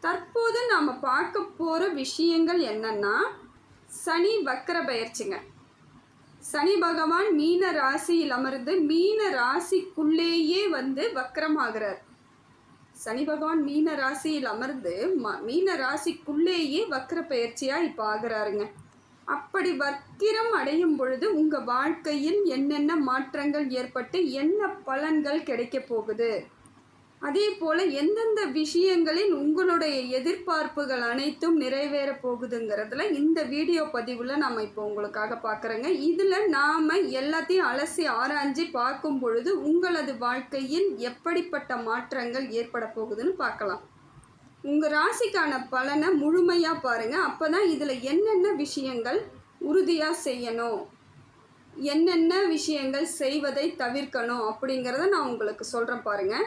தற்போது நாம் பார்க்க போகிற விஷயங்கள் என்னன்னா சனி வக்கர பயிற்சிங்க. சனி பகவான் மீன ராசியில் அமர்ந்து மீன ராசிக்குள்ளேயே வந்து வக்கரமாகிறார். சனி பகவான் மீன ராசியில் அமர்ந்து ம- மீன ராசிக்குள்ளேயே வக்கர பயிற்சியாக இப்போ ஆகிறாருங்க. அப்படி வக்கிரம் அடையும் பொழுது உங்கள் வாழ்க்கையில் என்னென்ன மாற்றங்கள் ஏற்பட்டு என்ன பலன்கள் கிடைக்க போகுது? அதே போல் எந்தெந்த விஷயங்களில் உங்களுடைய எதிர்பார்ப்புகள் அனைத்தும் நிறைவேற போகுதுங்கிறதுல இந்த வீடியோ பதிவில் நம்ம இப்போ உங்களுக்காக பார்க்குறோங்க இதில் நாம் எல்லாத்தையும் அலசி ஆராய்ஞ்சு பார்க்கும் பொழுது உங்களது வாழ்க்கையில் எப்படிப்பட்ட மாற்றங்கள் ஏற்பட போகுதுன்னு பார்க்கலாம். உங்கள் ராசிக்கான பலனை முழுமையாக பாருங்கள் அப்போ தான் இதில் என்னென்ன விஷயங்கள் உறுதியாக செய்யணும்? என்னென்ன விஷயங்கள் செய்வதை தவிர்க்கணும் அப்படிங்கிறத நான் உங்களுக்கு சொல்கிறேன் பாருங்கள்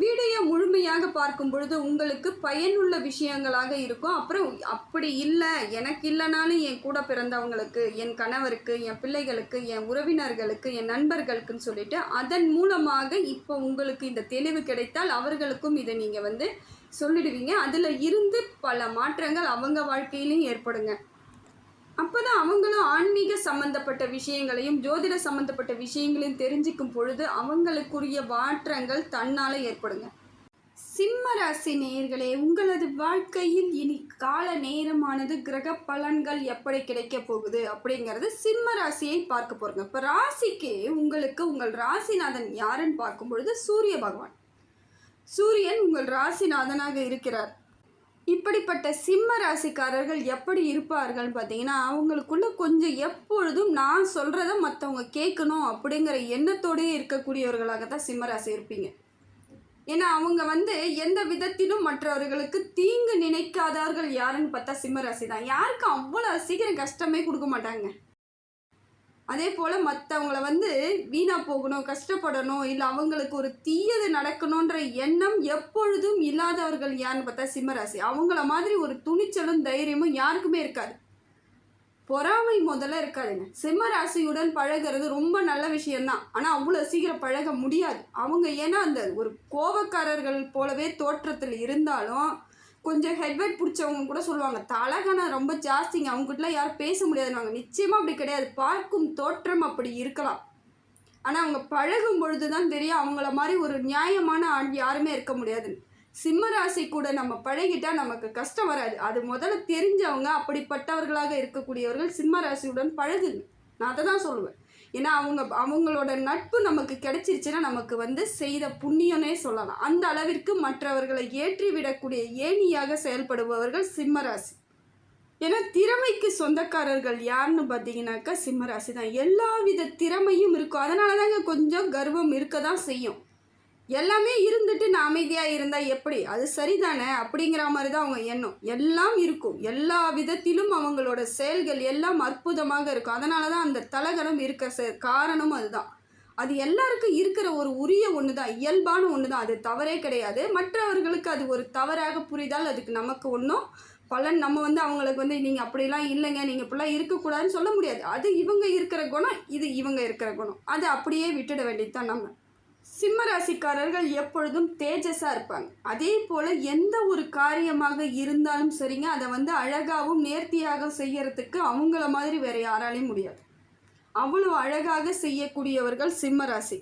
வீடியோ முழுமையாக பார்க்கும் பொழுது உங்களுக்கு பயனுள்ள விஷயங்களாக இருக்கும். அப்புறம் அப்படி இல்லை எனக்கு இல்லைனாலும் என் கூட பிறந்தவங்களுக்கு என் கணவருக்கு என் பிள்ளைகளுக்கு என் உறவினர்களுக்கு என் நண்பர்களுக்குன்னு சொல்லிட்டு அதன் மூலமாக இப்போ உங்களுக்கு இந்த தெளிவு கிடைத்தால் அவர்களுக்கும் இதை நீங்கள் வந்து சொல்லிடுவீங்க. அதில் இருந்து பல மாற்றங்கள் அவங்க வாழ்க்கையிலையும் ஏற்படுங்க. அப்பதான் அவங்களும் ஆன்மீக சம்பந்தப்பட்ட விஷயங்களையும் ஜோதிட சம்பந்தப்பட்ட விஷயங்களையும் தெரிஞ்சிக்கும் பொழுது அவங்களுக்குரிய மாற்றங்கள் தன்னால் ஏற்படுங்க. சிம்ம ராசி நேயர்களே உங்களது வாழ்க்கையில் இனி கால நேரமானது கிரக பலன்கள் எப்படி கிடைக்க போகுது அப்படிங்கிறது சிம்ம ராசியை பார்க்க போகிறோங்க இப்போ ராசிக்கு உங்களுக்கு உங்கள் ராசிநாதன் யாருன்னு பார்க்கும் பொழுது சூரிய பகவான். சூரியன் உங்கள் ராசிநாதனாக இருக்கிறார். இப்படிப்பட்ட சிம்ம ராசிக்காரர்கள் எப்படி இருப்பார்கள் பார்த்தீங்கன்னா அவங்களுக்குள்ள கொஞ்சம் எப்பொழுதும் நான் சொல்கிறத மற்றவங்க கேட்கணும் அப்படிங்கிற எண்ணத்தோடயே இருக்கக்கூடியவர்களாக தான் சிம்ம ராசி இருப்பீங்க. ஏன்னா அவங்க வந்து எந்த விதத்திலும் மற்றவர்களுக்கு தீங்கு நினைக்காதார்கள் யாருன்னு பார்த்தா சிம்ம ராசி தான் யாருக்கும் அவ்வளோ சீக்கிரம் கஷ்டமே கொடுக்க மாட்டாங்க. அதே போல் மற்றவங்கள வந்து வீணாக போகணும் கஷ்டப்படணும் இல்லை அவங்களுக்கு ஒரு தீயது நடக்கணுன்ற எண்ணம் எப்பொழுதும் இல்லாதவர்கள் யாருன்னு பார்த்தா சிம்மராசி. அவங்கள மாதிரி ஒரு துணிச்சலும் தைரியமும் யாருக்குமே இருக்காது. பொறாமை முதல்ல இருக்காதுங்க. சிம்மராசியுடன் பழகிறது ரொம்ப நல்ல விஷயம்தான். ஆனால் அவ்வளோ சீக்கிரம் பழக முடியாது. அவங்க ஏன்னா அந்த ஒரு கோபக்காரர்கள் போலவே தோற்றத்தில் இருந்தாலும் கொஞ்சம் ஹெட்வெட் பிடிச்சவங்க கூட சொல்லுவாங்க. தலகணம் ரொம்ப ஜாஸ்திங்க. அவங்ககிட்டலாம் யாரும் பேச முடியாதுன்னு நிச்சயமாக அப்படி கிடையாது. பார்க்கும் தோற்றம் அப்படி இருக்கலாம். ஆனால் அவங்க பழகும் பொழுது தான் தெரியும். அவங்கள மாதிரி ஒரு நியாயமான ஆண் யாருமே இருக்க முடியாது. சிம்ம ராசி கூட நம்ம பழகிட்டால் நமக்கு கஷ்டம் வராது. அது முதல்ல தெரிஞ்சவங்க அப்படிப்பட்டவர்களாக இருக்கக்கூடியவர்கள் சிம்ம ராசியுடன் பழகுங்க. நான் அதை தான் சொல்லுவேன். ஏன்னா அவங்க அவங்களோட நட்பு நமக்கு கிடைச்சிருச்சுன்னா நமக்கு வந்து செய்த புண்ணியனே சொல்லலாம். அந்த அளவிற்கு மற்றவர்களை ஏற்றி விடக்கூடிய ஏணியாக செயல்படுபவர்கள் சிம்மராசி. ஏன்னா திறமைக்கு சொந்தக்காரர்கள் யாருன்னு பார்த்தீங்கன்னாக்கா சிம்மராசி தான். எல்லா வித திறமையும் இருக்கும். அதனால தாங்க கொஞ்சம் கர்வம் இருக்க தான் செய்யும். எல்லாமே இருந்துட்டு நான் அமைதியாக இருந்தால் எப்படி? அது சரிதானே? அப்படிங்கிற மாதிரி தான் அவங்க எண்ணம். எல்லாம் இருக்கும். எல்லா விதத்திலும் அவங்களோட செயல்கள் எல்லாம் அற்புதமாக இருக்கும். அதனால தான் அந்த தலகரம் இருக்க செ காரணம் அதுதான். அது எல்லாருக்கும் இருக்கிற ஒரு உரிய ஒன்று தான் இயல்பான ஒன்று தான் அது தவறே கிடையாது. மற்றவர்களுக்கு அது ஒரு தவறாக புரிதால் அதுக்கு நமக்கு ஒன்றும் பலன். நம்ம வந்து அவங்களுக்கு வந்து நீங்கள் அப்படிலாம் இல்லைங்க நீங்கள் இப்படிலாம் இருக்கக்கூடாதுன்னு சொல்ல முடியாது. அது இவங்க இருக்கிற குணம் இது இவங்க இருக்கிற குணம். அதை அப்படியே விட்டுட வேண்டியது தான் நம்ம. சிம்ம ராசிக்காரர்கள் எப்பொழுதும் தேஜஸாக இருப்பாங்க. அதே போல் எந்த ஒரு காரியமாக இருந்தாலும் சரிங்க அதை வந்து அழகாகவும் நேர்த்தியாக செய்யறதுக்கு அவங்கள மாதிரி வேற யாராலையும் முடியாது. அவ்வளோ அழகாக செய்யக்கூடியவர்கள் சிம்ம ராசி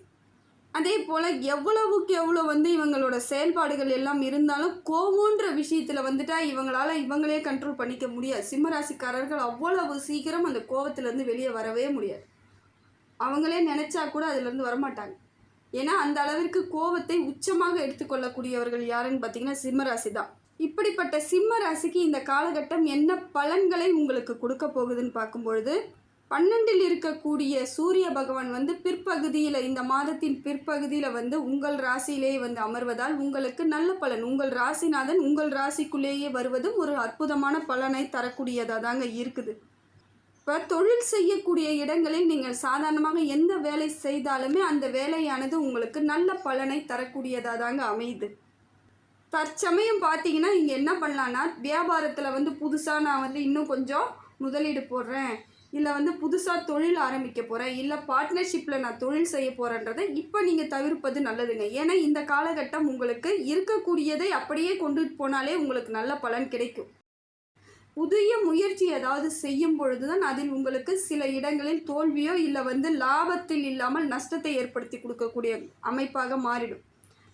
அதே போல் எவ்வளவுக்கு எவ்வளோ வந்து இவங்களோட செயல்பாடுகள் எல்லாம் இருந்தாலும் கோவம்ன்ற விஷயத்தில் வந்துட்டா இவங்களால் இவங்களே கண்ட்ரோல் பண்ணிக்க முடியாது. சிம்மராசிக்காரர்கள் அவ்வளவு சீக்கிரம் அந்த கோவத்திலேருந்து வெளியே வரவே முடியாது. அவங்களே நினச்சா கூட அதுலேருந்து வரமாட்டாங்க. ஏன்னா அந்த அளவிற்கு கோவத்தை உச்சமாக எடுத்துக்கொள்ளக்கூடியவர்கள் யாருன்னு பார்த்தீங்கன்னா சிம்மராசி தான் இப்படிப்பட்ட சிம்ம ராசிக்கு இந்த காலகட்டம் என்ன பலன்களை உங்களுக்கு கொடுக்க போகுதுன்னு பார்க்கும்பொழுது பன்னெண்டில் இருக்கக்கூடிய சூரிய பகவான் வந்து பிற்பகுதியில் இந்த மாதத்தின் பிற்பகுதியில் வந்து உங்கள் ராசியிலேயே வந்து அமர்வதால் உங்களுக்கு நல்ல பலன். உங்கள் ராசிநாதன் உங்கள் ராசிக்குள்ளேயே வருவதும் ஒரு அற்புதமான பலனை தரக்கூடியதாக தாங்க இருக்குது. இப்போ தொழில் செய்யக்கூடிய இடங்களில் நீங்கள் சாதாரணமாக எந்த வேலை செய்தாலுமே அந்த வேலையானது உங்களுக்கு நல்ல பலனை தரக்கூடியதாக தாங்க அமையுது. தற்சமயம் பார்த்தீங்கன்னா இங்கே என்ன பண்ணலான்னா வியாபாரத்தில் வந்து புதுசாக நான் வந்து இன்னும் கொஞ்சம் முதலீடு போடுறேன். இல்லை வந்து புதுசாக தொழில் ஆரம்பிக்க போகிறேன் இல்லை பார்ட்னர்ஷிப்பில் நான் தொழில் செய்ய போகிறேன்றதை இப்போ நீங்கள் தவிர்ப்பது நல்லதுங்க. ஏன்னா இந்த காலகட்டம் உங்களுக்கு இருக்கக்கூடியதை அப்படியே கொண்டுட்டு போனாலே உங்களுக்கு நல்ல பலன் கிடைக்கும். புதிய முயற்சி ஏதாவது செய்யும் பொழுது தான் அதில் உங்களுக்கு சில இடங்களில் தோல்வியோ இல்லை வந்து லாபத்தில் இல்லாமல் நஷ்டத்தை ஏற்படுத்தி கொடுக்கக்கூடிய அமைப்பாக மாறிடும்.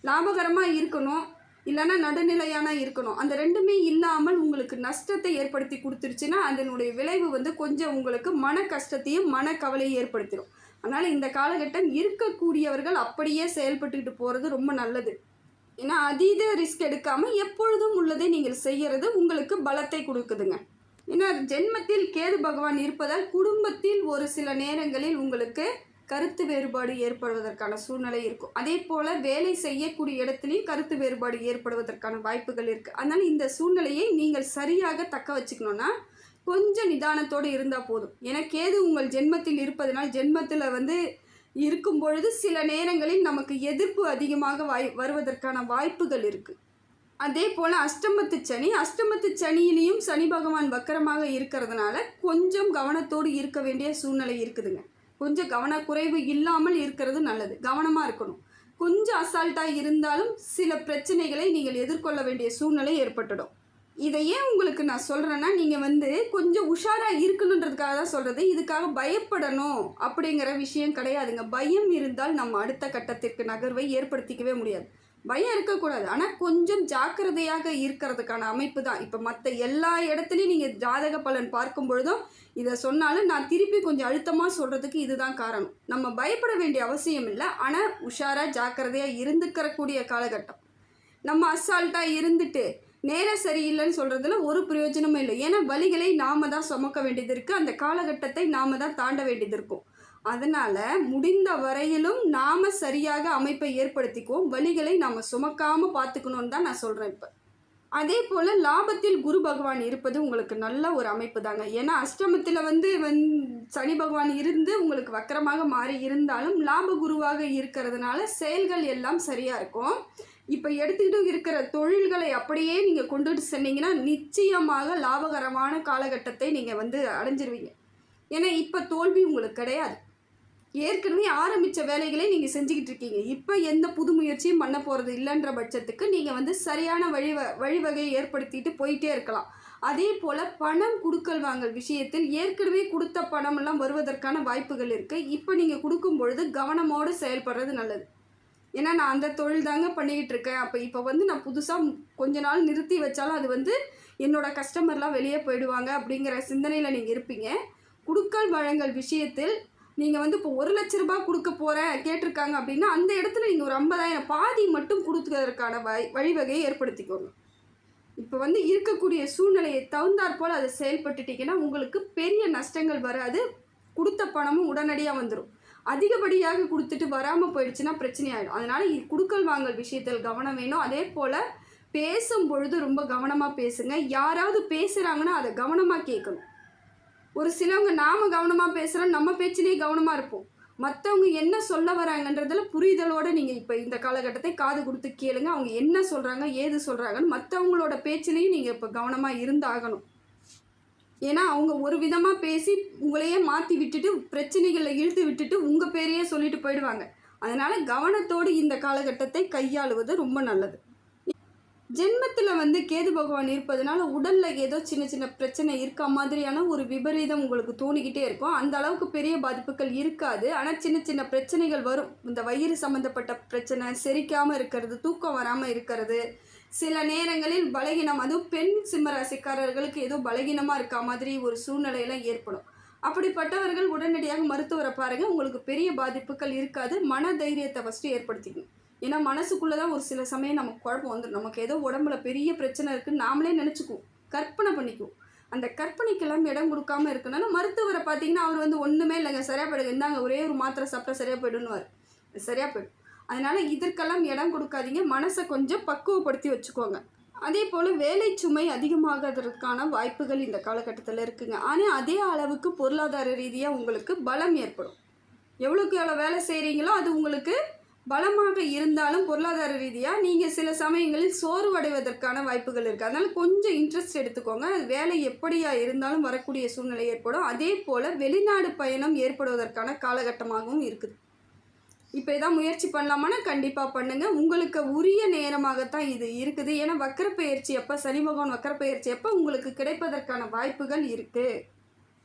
லாபகரமாக இருக்கணும் இல்லைன்னா நடுநிலையான இருக்கணும். அந்த ரெண்டுமே இல்லாமல் உங்களுக்கு நஷ்டத்தை ஏற்படுத்தி கொடுத்துருச்சுன்னா அதனுடைய விளைவு வந்து கொஞ்சம் உங்களுக்கு மன கஷ்டத்தையும் மன கவலையும் ஏற்படுத்திடும் அதனால் இந்த காலகட்டம் இருக்கக்கூடியவர்கள் அப்படியே செயல்பட்டுக்கிட்டு போகிறது ரொம்ப நல்லது. ஏன்னா அதீத ரிஸ்க் எடுக்காமல் எப்பொழுதும் உள்ளதை நீங்கள் செய்கிறது உங்களுக்கு பலத்தை கொடுக்குதுங்க. ஏன்னா ஜென்மத்தில் கேது பகவான் இருப்பதால் குடும்பத்தில் ஒரு சில நேரங்களில் உங்களுக்கு கருத்து வேறுபாடு ஏற்படுவதற்கான சூழ்நிலை இருக்கும். அதே போல் வேலை செய்யக்கூடிய இடத்துலையும் கருத்து வேறுபாடு ஏற்படுவதற்கான வாய்ப்புகள் இருக்குது அதனால் இந்த சூழ்நிலையை நீங்கள் சரியாக தக்க வச்சுக்கணுன்னா கொஞ்சம் நிதானத்தோடு இருந்தால் போதும். ஏன்னா கேது உங்கள் ஜென்மத்தில் இருப்பதனால் ஜென்மத்தில் வந்து இருக்கும் பொழுது சில நேரங்களில் நமக்கு எதிர்ப்பு அதிகமாக வாய் வருவதற்கான வாய்ப்புகள் இருக்குது அதே போல் அஷ்டமத்து சனி அஷ்டமத்து சனியிலையும் சனி பகவான் வக்கரமாக இருக்கிறதுனால கொஞ்சம் கவனத்தோடு இருக்க வேண்டிய சூழ்நிலை இருக்குதுங்க. கொஞ்சம் கவனக்குறைவு இல்லாமல் இருக்கிறது நல்லது. கவனமாக இருக்கணும். கொஞ்சம் அசால்ட்டாக இருந்தாலும் சில பிரச்சனைகளை நீங்கள் எதிர்கொள்ள வேண்டிய சூழ்நிலை ஏற்பட்டுடும். இதை ஏன் உங்களுக்கு நான் சொல்கிறேன்னா நீங்கள் வந்து கொஞ்சம் உஷாராக இருக்கணுன்றதுக்காக தான் சொல்கிறது இதுக்காக பயப்படணும் அப்படிங்கிற விஷயம் கிடையாதுங்க. பயம் இருந்தால் நம்ம அடுத்த கட்டத்திற்கு நகர்வை ஏற்படுத்திக்கவே முடியாது. பயம் இருக்கக்கூடாது. ஆனால் கொஞ்சம் ஜாக்கிரதையாக இருக்கிறதுக்கான அமைப்பு தான். இப்போ மற்ற எல்லா இடத்துலையும் நீங்கள் ஜாதக பலன் பார்க்கும் பொழுதும் இதை சொன்னாலும் நான் திருப்பி கொஞ்சம் அழுத்தமாக சொல்கிறதுக்கு இதுதான் காரணம். நம்ம பயப்பட வேண்டிய அவசியம் இல்லை. ஆனால் உஷாராக ஜாக்கிரதையாக இருந்துக்கிறக்கூடிய காலகட்டம். நம்ம அசால்ட்டாக இருந்துட்டு நேரம் சரியில்லைன்னு சொல்கிறதுல ஒரு பிரயோஜனமும் இல்லை. ஏன்னா வழிகளை நாம தான் சுமக்க வேண்டியது இருக்குது அந்த காலகட்டத்தை நாம தான் தாண்ட வேண்டியது இருக்கும். அதனால் முடிந்த வரையிலும் நாம் சரியாக அமைப்பை ஏற்படுத்திக்குவோம். வழிகளை நாம் சுமக்காமல் பார்த்துக்கணுன்னு தான் நான் சொல்கிறேன் இப்போ. அதே போல் லாபத்தில் குரு பகவான் இருப்பது உங்களுக்கு நல்ல ஒரு அமைப்பு தாங்க. ஏன்னா அஷ்டமத்தில் வந்து வந் சனி பகவான் இருந்து உங்களுக்கு வக்கரமாக மாறி இருந்தாலும் லாப குருவாக இருக்கிறதுனால செயல்கள் எல்லாம் சரியாக இருக்கும். இப்போ எடுத்துக்கிட்டு இருக்கிற தொழில்களை அப்படியே நீங்கள் கொண்டுட்டு சென்னீங்கன்னா நிச்சயமாக லாபகரமான காலகட்டத்தை நீங்கள் வந்து அடைஞ்சிருவீங்க. ஏன்னா இப்போ தோல்வி உங்களுக்கு கிடையாது. ஏற்கனவே ஆரம்பித்த வேலைகளை நீங்கள் செஞ்சுக்கிட்டு இருக்கீங்க. இப்போ எந்த புது முயற்சியும் பண்ண போகிறது இல்லைன்ற பட்சத்துக்கு நீங்கள் வந்து சரியான வழிவ வழிவகையை ஏற்படுத்திட்டு போயிட்டே இருக்கலாம். அதே போல் பணம் கொடுக்கல் வாங்கல் விஷயத்தில் ஏற்கனவே கொடுத்த பணமெல்லாம் வருவதற்கான வாய்ப்புகள் இருக்குது இப்போ நீங்கள் கொடுக்கும் பொழுது கவனமோடு செயல்படுறது நல்லது. ஏன்னா நான் அந்த தொழில் தாங்க பண்ணிக்கிட்டு இருக்கேன். அப்போ இப்போ வந்து நான் புதுசாக கொஞ்ச நாள் நிறுத்தி வச்சாலும் அது வந்து என்னோடய கஸ்டமர்லாம் வெளியே போயிடுவாங்க அப்படிங்கிற சிந்தனையில் நீங்கள் இருப்பீங்க. குடுக்கல் வழங்கல் விஷயத்தில் நீங்கள் வந்து இப்போ ஒரு லட்ச ரூபாய் கொடுக்க போகிறேன் கேட்டிருக்காங்க அப்படின்னா அந்த இடத்துல நீங்கள் ஒரு ஐம்பதாயிரம் பாதி மட்டும் கொடுத்துக்கிறதுக்கான வழி வழிவகையை ஏற்படுத்திக்கோங்க. இப்போ வந்து இருக்கக்கூடிய சூழ்நிலையை தகுந்தாற் போல் அதை செயல்பட்டுட்டீங்கன்னா உங்களுக்கு பெரிய நஷ்டங்கள் வராது. கொடுத்த பணமும் உடனடியாக வந்துடும் அதிகப்படியாக கொடுத்துட்டு வராமல் போயிடுச்சுன்னா பிரச்சனை ஆகிடும் அதனால் குடுக்கல் வாங்கல் விஷயத்தில் கவனம் வேணும். அதே போல் பேசும் பொழுது ரொம்ப கவனமாக பேசுங்க. யாராவது பேசுகிறாங்கன்னா அதை கவனமாக கேட்கணும். ஒரு சிலவங்க நாம் கவனமாக பேசுகிறோம் நம்ம பேச்சிலே கவனமாக இருப்போம். மற்றவங்க என்ன சொல்ல வராங்கன்றதில் புரிதலோடு நீங்கள் இப்போ இந்த காலகட்டத்தை காது கொடுத்து கேளுங்க. அவங்க என்ன சொல்கிறாங்க ஏது சொல்கிறாங்கன்னு மற்றவங்களோட பேச்சிலையும் நீங்கள் இப்போ கவனமாக இருந்தாகணும். ஏன்னா அவங்க ஒரு விதமாக பேசி உங்களையே மாற்றி விட்டுட்டு பிரச்சனைகளை இழுத்து விட்டுட்டு உங்கள் பேரையே சொல்லிட்டு போயிடுவாங்க. அதனால் கவனத்தோடு இந்த காலகட்டத்தை கையாளுவது ரொம்ப நல்லது. ஜென்மத்தில் வந்து கேது பகவான் இருப்பதனால உடலில் ஏதோ சின்ன சின்ன பிரச்சனை இருக்க மாதிரியான ஒரு விபரீதம் உங்களுக்கு தோணிக்கிட்டே இருக்கும். அந்த அளவுக்கு பெரிய பாதிப்புகள் இருக்காது. ஆனால் சின்ன சின்ன பிரச்சனைகள் வரும். இந்த வயிறு சம்மந்தப்பட்ட பிரச்சனை செரிக்காமல் இருக்கிறது தூக்கம் வராமல் இருக்கிறது சில நேரங்களில் பலகீனம் அதுவும் பெண் சிம்மராசிக்காரர்களுக்கு ஏதோ பலகீனமாக இருக்கா மாதிரி ஒரு சூழ்நிலையெல்லாம் ஏற்படும். அப்படிப்பட்டவர்கள் உடனடியாக மருத்துவரை பாருங்கள் உங்களுக்கு பெரிய பாதிப்புகள் இருக்காது. மன தைரியத்தை ஃபஸ்ட்டு ஏற்படுத்திக்கணும். ஏன்னா மனசுக்குள்ளே தான் ஒரு சில சமயம் நமக்கு குழப்பம் வந்துடும் நமக்கு ஏதோ உடம்புல பெரிய பிரச்சனை இருக்குன்னு நாமளே நினச்சிக்குவோம். கற்பனை பண்ணிக்குவோம். அந்த கற்பனைக்கெல்லாம் இடம் கொடுக்காம இருக்கணும்னா மருத்துவரை பார்த்தீங்கன்னா அவர் வந்து ஒன்றுமே இல்லைங்க. சரியாக போயிடுங்க. இந்தாங்க ஒரே ஒரு மாத்திரை சாப்பிட்டா சரியாக போயிடுன்னுவார் சரியாக போயிடும். அதனால் இதற்கெல்லாம் இடம் கொடுக்காதீங்க. மனசை கொஞ்சம் பக்குவப்படுத்தி வச்சுக்கோங்க. அதே போல் வேலை சுமை அதிகமாகிறதுக்கான வாய்ப்புகள் இந்த காலகட்டத்தில் இருக்குங்க. ஆனால் அதே அளவுக்கு பொருளாதார ரீதியாக உங்களுக்கு பலம் ஏற்படும். எவ்வளோக்கு எவ்வளோ வேலை செய்கிறீங்களோ அது உங்களுக்கு பலமாக இருந்தாலும் பொருளாதார ரீதியாக நீங்கள் சில சமயங்களில் சோர்வடைவதற்கான வாய்ப்புகள் இருக்குது அதனால் கொஞ்சம் இன்ட்ரெஸ்ட் எடுத்துக்கோங்க. வேலை எப்படியா இருந்தாலும் வரக்கூடிய சூழ்நிலை ஏற்படும். அதே போல் வெளிநாடு பயணம் ஏற்படுவதற்கான காலகட்டமாகவும் இருக்குது. இப்போ எதாவது முயற்சி பண்ணலாமான்னா கண்டிப்பாக பண்ணுங்கள் உங்களுக்கு உரிய நேரமாகத்தான் இது இருக்குது. ஏன்னா வக்கரப்பெயர்ச்சி அப்போ சனி பகவான் வக்கரப்பெயர்ச்சி அப்போ உங்களுக்கு கிடைப்பதற்கான வாய்ப்புகள் இருக்குது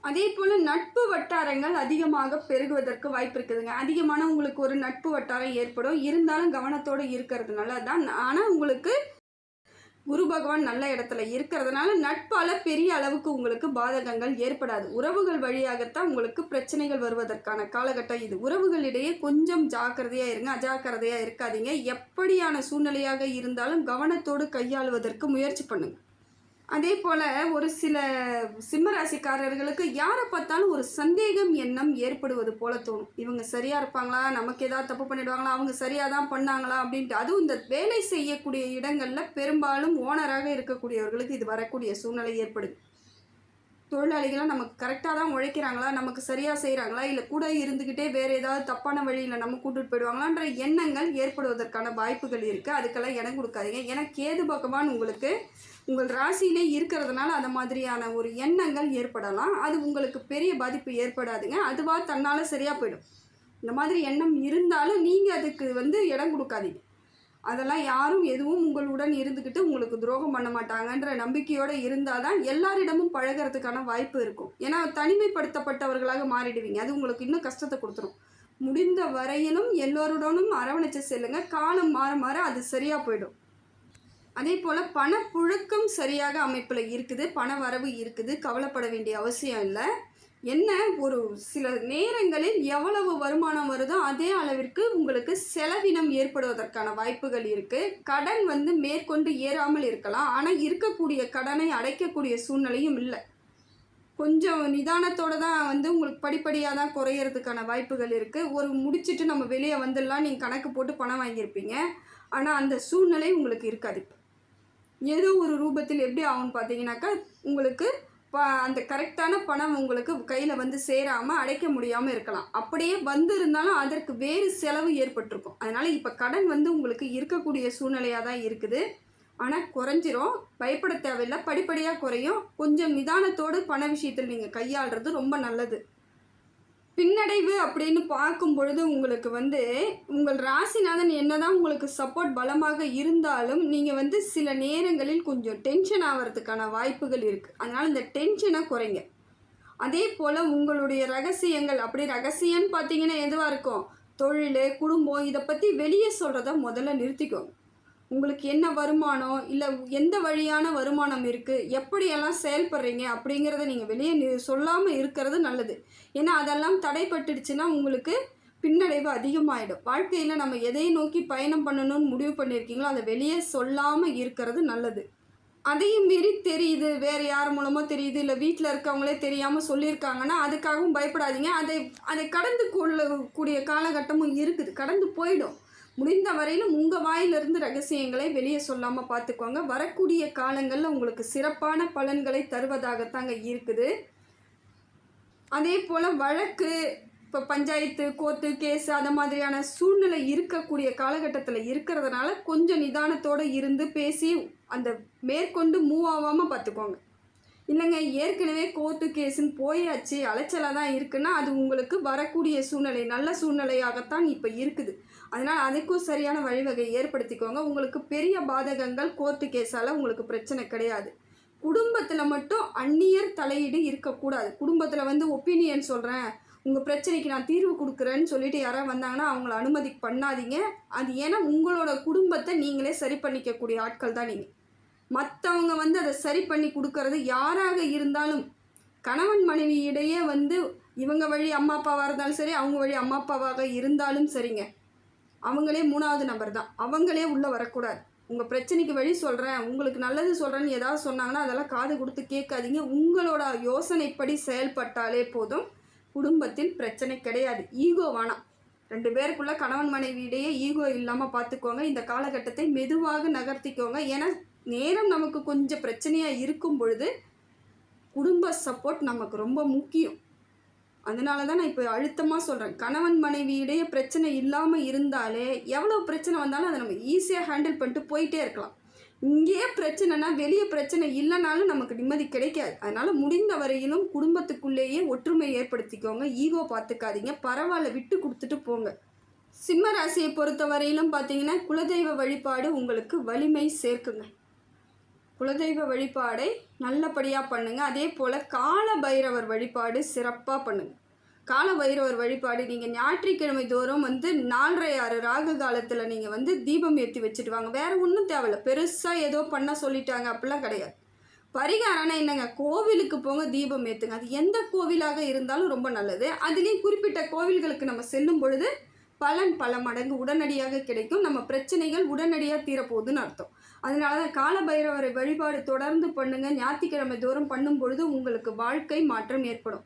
அதே போல் நட்பு வட்டாரங்கள் அதிகமாக பெருகுவதற்கு வாய்ப்பு இருக்குதுங்க. அதிகமான உங்களுக்கு ஒரு நட்பு வட்டாரம் ஏற்படும். இருந்தாலும் கவனத்தோடு இருக்கிறதுனால தான் ஆனால் உங்களுக்கு குரு பகவான் நல்ல இடத்துல இருக்கிறதுனால நட்பால் பெரிய அளவுக்கு உங்களுக்கு பாதகங்கள் ஏற்படாது. உறவுகள் வழியாகத்தான் உங்களுக்கு பிரச்சனைகள் வருவதற்கான காலகட்டம் இது. உறவுகளிடையே கொஞ்சம் ஜாக்கிரதையாக இருங்க அஜாக்கிரதையாக இருக்காதீங்க. எப்படியான சூழ்நிலையாக இருந்தாலும் கவனத்தோடு கையாளுவதற்கு முயற்சி பண்ணுங்க. அதே போல் ஒரு சில சிம்மராசிக்காரர்களுக்கு யாரை பார்த்தாலும் ஒரு சந்தேகம் எண்ணம் ஏற்படுவது போல தோணும். இவங்க சரியாக இருப்பாங்களா? நமக்கு ஏதாவது தப்பு பண்ணிடுவாங்களா? அவங்க சரியாக தான் பண்ணாங்களா? அப்படின்ட்டு. அதுவும் இந்த வேலை செய்யக்கூடிய இடங்களில் பெரும்பாலும் ஓனராக இருக்கக்கூடியவர்களுக்கு இது வரக்கூடிய சூழ்நிலை ஏற்படுது. தொழிலாளிகளாக நமக்கு கரெக்டாக தான் உழைக்கிறாங்களா? நமக்கு சரியாக செய்கிறாங்களா இல்லை கூட இருந்துக்கிட்டே வேறு ஏதாவது தப்பான வழியில் நம்ம கூட்டுட்டு போயிடுவாங்களான்ற எண்ணங்கள் ஏற்படுவதற்கான வாய்ப்புகள் இருக்குது அதுக்கெல்லாம் இடம் கொடுக்காதீங்க. ஏன்னா கேது பகவான் உங்களுக்கு உங்கள் ராசியிலே இருக்கிறதுனால அந்த மாதிரியான ஒரு எண்ணங்கள் ஏற்படலாம். அது உங்களுக்கு பெரிய பாதிப்பு ஏற்படாதுங்க. அதுவாக தன்னால் சரியாக போயிடும். இந்த மாதிரி எண்ணம் இருந்தாலும் நீங்கள் அதுக்கு வந்து இடம் கொடுக்காதீங்க. அதெல்லாம் யாரும் எதுவும் உங்களுடன் இருந்துக்கிட்டு உங்களுக்கு துரோகம் பண்ண மாட்டாங்கன்ற நம்பிக்கையோடு இருந்தால் தான் எல்லாரிடமும் பழகிறதுக்கான வாய்ப்பு இருக்கும். ஏன்னா தனிமைப்படுத்தப்பட்டவர்களாக மாறிடுவீங்க. அது உங்களுக்கு இன்னும் கஷ்டத்தை கொடுத்துரும். முடிந்த வரையிலும் எல்லோருடனும் அரவணைச்சு செல்லுங்க. காலம் மாற மாற அது சரியாக போயிடும். அதே போல் பணப்புழக்கம் சரியாக அமைப்பில் இருக்குது பண வரவு இருக்குது கவலைப்பட வேண்டிய அவசியம் இல்லை. என்ன ஒரு சில நேரங்களில் எவ்வளவு வருமானம் வருதோ அதே அளவிற்கு உங்களுக்கு செலவினம் ஏற்படுவதற்கான வாய்ப்புகள் இருக்குது கடன் வந்து மேற்கொண்டு ஏறாமல் இருக்கலாம். ஆனால் இருக்கக்கூடிய கடனை அடைக்கக்கூடிய சூழ்நிலையும் இல்லை. கொஞ்சம் நிதானத்தோடு தான் வந்து உங்களுக்கு படிப்படியாக தான் குறையிறதுக்கான வாய்ப்புகள் இருக்குது ஒரு முடிச்சுட்டு நம்ம வெளியே வந்துடலாம். நீங்கள் கணக்கு போட்டு பணம் வாங்கியிருப்பீங்க. ஆனால் அந்த சூழ்நிலை உங்களுக்கு இருக்காது. இப்போ ஏதோ ஒரு ரூபத்தில் எப்படி ஆகும்னு பார்த்தீங்கன்னாக்கா உங்களுக்கு அந்த கரெக்டான பணம் உங்களுக்கு கையில் வந்து சேராமல் அடைக்க முடியாமல் இருக்கலாம். அப்படியே வந்திருந்தாலும் அதற்கு வேறு செலவு ஏற்பட்டிருக்கும். அதனால் இப்போ கடன் வந்து உங்களுக்கு இருக்கக்கூடிய சூழ்நிலையாக தான் இருக்குது. ஆனால் குறைஞ்சிரும். பயப்பட தேவையில்லை. படிப்படியாக குறையும். கொஞ்சம் நிதானத்தோடு பண விஷயத்தில் நீங்கள் கையாளுறது ரொம்ப நல்லது. பின்னடைவு அப்படின்னு பார்க்கும் பொழுது உங்களுக்கு வந்து உங்கள் ராசிநாதன் என்னதான் உங்களுக்கு சப்போர்ட் பலமாக இருந்தாலும் நீங்கள் வந்து சில நேரங்களில் கொஞ்சம் டென்ஷன் ஆகிறதுக்கான வாய்ப்புகள் இருக்குது அதனால் இந்த டென்ஷனை குறைங்க. அதே போல் உங்களுடைய ரகசியங்கள் அப்படி ரகசியம்னு பார்த்தீங்கன்னா எதுவாக இருக்கும்? தொழில் குடும்பம் இதை பற்றி வெளியே சொல்கிறத முதல்ல நிறுத்திக்கோங்க. உங்களுக்கு என்ன வருமானம்? இல்லை எந்த வழியான வருமானம் இருக்குது எப்படியெல்லாம் செயல்படுறீங்க? அப்படிங்கிறத நீங்கள் வெளியே சொல்லாமல் இருக்கிறது நல்லது. ஏன்னா அதெல்லாம் தடைப்பட்டுடுச்சுன்னா உங்களுக்கு பின்னடைவு அதிகமாகிடும் வாழ்க்கையில் நம்ம எதை நோக்கி பயணம் பண்ணணும்னு முடிவு பண்ணியிருக்கீங்களோ அதை வெளியே சொல்லாமல் இருக்கிறது நல்லது. அதையும் மீறி தெரியுது. வேறு யார் மூலமோ தெரியுது. இல்லை வீட்டில் இருக்கவங்களே தெரியாமல் சொல்லியிருக்காங்கன்னா அதுக்காகவும் பயப்படாதீங்க. அதை அதை கடந்து கொள்ள கூடிய காலகட்டமும் இருக்குது. கடந்து போயிடும். முடிந்த வரையிலும் உங்கள் வாயிலிருந்து ரகசியங்களை வெளியே சொல்லாமல் பார்த்துக்கோங்க வரக்கூடிய காலங்களில் உங்களுக்கு சிறப்பான பலன்களை தருவதாகத்தாங்க இருக்குது. அதே போல் வழக்கு இப்போ பஞ்சாயத்து கோத்து கேஸ் அந்த மாதிரியான சூழ்நிலை இருக்கக்கூடிய காலகட்டத்தில் இருக்கிறதுனால கொஞ்சம் நிதானத்தோடு இருந்து பேசி அந்த மேற்கொண்டு மூவ் ஆகாமல் பார்த்துக்கோங்க இல்லைங்க ஏற்கனவே கோர்ட்டு கேஸுன்னு போயாச்சு அலைச்சலாக தான் இருக்குன்னா அது உங்களுக்கு வரக்கூடிய சூழ்நிலை நல்ல சூழ்நிலையாகத்தான் இப்போ இருக்குது. அதனால் அதுக்கும் சரியான வழிவகை ஏற்படுத்திக்கோங்க. உங்களுக்கு பெரிய பாதகங்கள் கோர்ட்டு கேஸால் உங்களுக்கு பிரச்சனை கிடையாது. குடும்பத்தில் மட்டும் அந்நியர் தலையீடு இருக்கக்கூடாது. குடும்பத்தில் வந்து ஒப்பீனியன் சொல்கிறேன் உங்கள் பிரச்சனைக்கு நான் தீர்வு கொடுக்குறேன்னு சொல்லிட்டு யாராவது வந்தாங்கன்னா அவங்கள அனுமதி பண்ணாதீங்க. அது ஏன்னா உங்களோட குடும்பத்தை நீங்களே சரி பண்ணிக்கக்கூடிய ஆட்கள் தான் நீங்கள் மற்றவங்க வந்து அதை சரி பண்ணி கொடுக்கறது யாராக இருந்தாலும் கணவன் மனைவி இடையே வந்து இவங்க வழி அம்மா அப்பாவாக இருந்தாலும் சரி அவங்க வழி அம்மா அப்பாவாக இருந்தாலும் சரிங்க. அவங்களே மூணாவது நபர் தான். அவங்களே உள்ளே வரக்கூடாது. உங்கள் பிரச்சனைக்கு வழி சொல்கிறேன் உங்களுக்கு நல்லது சொல்கிறேன்னு ஏதாவது சொன்னாங்கன்னா அதெல்லாம் காது கொடுத்து கேட்காதீங்க. உங்களோட யோசனைப்படி செயல்பட்டாலே போதும். குடும்பத்தில் பிரச்சனை கிடையாது. ஈகோ வேணாம். ரெண்டு பேருக்குள்ள கணவன் மனைவி இடையே ஈகோ இல்லாமல் பார்த்துக்கோங்க இந்த காலகட்டத்தை மெதுவாக நகர்த்திக்கோங்க. ஏன்னா நேரம் நமக்கு கொஞ்சம் பிரச்சனையாக இருக்கும் பொழுது குடும்ப சப்போர்ட் நமக்கு ரொம்ப முக்கியம். அதனால தான் நான் இப்போ அழுத்தமாக சொல்கிறேன் கணவன் மனைவியிடையே பிரச்சனை இல்லாமல் இருந்தாலே எவ்வளோ பிரச்சனை வந்தாலும் அதை நம்ம ஈஸியாக ஹேண்டில் பண்ணிட்டு போயிட்டே இருக்கலாம். இங்கேயே பிரச்சனைனா வெளியே பிரச்சனை இல்லைனாலும் நமக்கு நிம்மதி கிடைக்காது. அதனால் முடிந்த வரையிலும் குடும்பத்துக்குள்ளேயே ஒற்றுமை ஏற்படுத்திக்கோங்க. ஈகோ பார்த்துக்காதீங்க. பரவாயில்ல விட்டு கொடுத்துட்டு போங்க. சிம்ம ராசியை பொறுத்த வரையிலும் பார்த்தீங்கன்னா குலதெய்வ வழிபாடு உங்களுக்கு வலிமை சேர்க்குங்க. குலதெய்வ வழிபாடை நல்லபடியாக பண்ணுங்கள் அதே போல் கால பைரவர் வழிபாடு சிறப்பாக பண்ணுங்கள் கால பைரவர் வழிபாடு நீங்கள் ஞாயிற்றுக்கிழமை தோறும் வந்து நாலரை ஆறு ராகு காலத்தில் நீங்கள் வந்து தீபம் ஏற்றி வச்சுட்டு வாங்க. வேறு ஒன்றும் தேவையில்ல. பெருசாக ஏதோ பண்ண சொல்லிட்டாங்க அப்படிலாம் கிடையாது. பரிகாரம்னா என்னங்க? கோவிலுக்கு போங்க தீபம் ஏற்றுங்க அது எந்த கோவிலாக இருந்தாலும் ரொம்ப நல்லது. அதுலேயும் குறிப்பிட்ட கோவில்களுக்கு நம்ம செல்லும் பொழுது பலன் பல மடங்கு உடனடியாக கிடைக்கும். நம்ம பிரச்சனைகள் உடனடியாக தீரப்போகுதுன்னு அர்த்தம். அதனால தான் காலபைரவரை வழிபாடு தொடர்ந்து பண்ணுங்கள் ஞாயிற்றுக்கிழமை தோறும் பண்ணும் பொழுது உங்களுக்கு வாழ்க்கை மாற்றம் ஏற்படும்.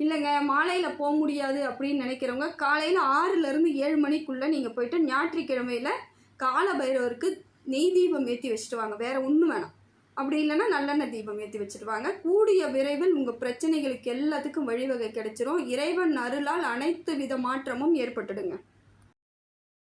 இல்லைங்க மாலையில் போக முடியாது அப்படின்னு நினைக்கிறவங்க காலையில் ஆறுலேருந்து ஏழு மணிக்குள்ளே நீங்கள் போயிட்டு ஞாயிற்றுக்கிழமையில் கால பைரவருக்கு நெய் தீபம் ஏற்றி வச்சுட்டு வாங்க. வேறு ஒன்றும் வேணாம். அப்படி இல்லைன்னா நல்லெண்ணெய் தீபம் ஏற்றி வச்சுருவாங்க. கூடிய விரைவில் உங்கள் பிரச்சனைகளுக்கு எல்லாத்துக்கும் வழிவகை கிடைச்சிரும். இறைவன் அருளால் அனைத்து வித மாற்றமும் ஏற்பட்டுடுங்க.